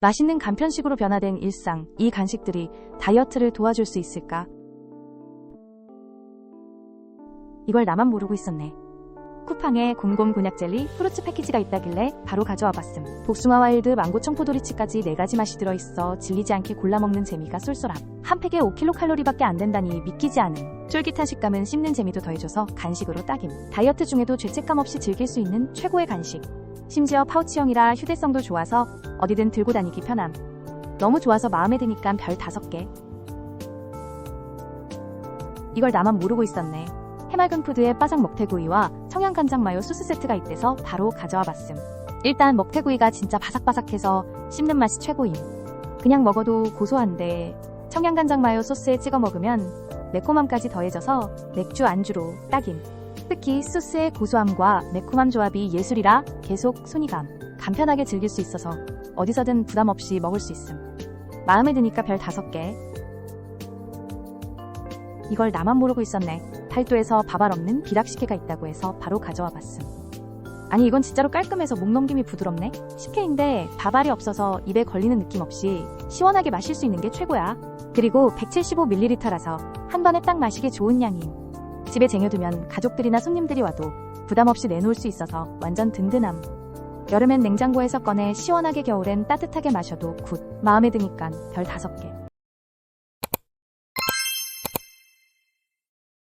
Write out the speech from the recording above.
맛있는 간편식으로 변화된 일상, 이 간식들이 다이어트를 도와줄 수 있을까? 이걸 나만 모르고 있었네. 쿠팡에 곰곰 곤약 젤리 프루츠 패키지가 있다길래 바로 가져와 봤음. 복숭아 와일드 망고 청포도리치까지 4가지 맛이 들어있어 질리지 않게 골라 먹는 재미가 쏠쏠함. 한 팩에 5kcal까로리밖에 안 된다니 믿기지 않음. 쫄깃한 식감은 씹는 재미도 더해줘서 간식으로 딱임. 다이어트 중에도 죄책감 없이 즐길 수 있는 최고의 간식. 심지어 파우치형이라 휴대성도 좋아서 어디든 들고 다니기 편함. 너무 좋아서 마음에 드니까 별 5개. 이걸 나만 모르고 있었네. 해맑은 푸드에 바삭 먹태구이와 청양간장 마요 소스 세트가 있대서 바로 가져와 봤음. 일단 먹태구이가 진짜 바삭바삭해서 씹는 맛이 최고임. 그냥 먹어도 고소한데 청양간장 마요 소스에 찍어 먹으면 매콤함까지 더해져서 맥주 안주로 딱임. 특히 소스의 고소함과 매콤함 조합이 예술이라 계속 손이감. 간편하게 즐길 수 있어서 어디서든 부담 없이 먹을 수 있음. 마음에 드니까 별 5개. 이걸 나만 모르고 있었네. 팔도에서 밥알 없는 비락식혜가 있다고 해서 바로 가져와 봤음. 아니 이건 진짜로 깔끔해서 목 넘김이 부드럽네. 식혜인데 밥알이 없어서 입에 걸리는 느낌 없이 시원하게 마실 수 있는 게 최고야. 그리고 175ml라서 한 번에 딱 마시기 좋은 양임. 집에 쟁여두면 가족들이나 손님들이 와도 부담 없이 내놓을 수 있어서 완전 든든함. 여름엔 냉장고에서 꺼내 시원하게 겨울엔 따뜻하게 마셔도 굿. 마음에 드니깐 별 5개.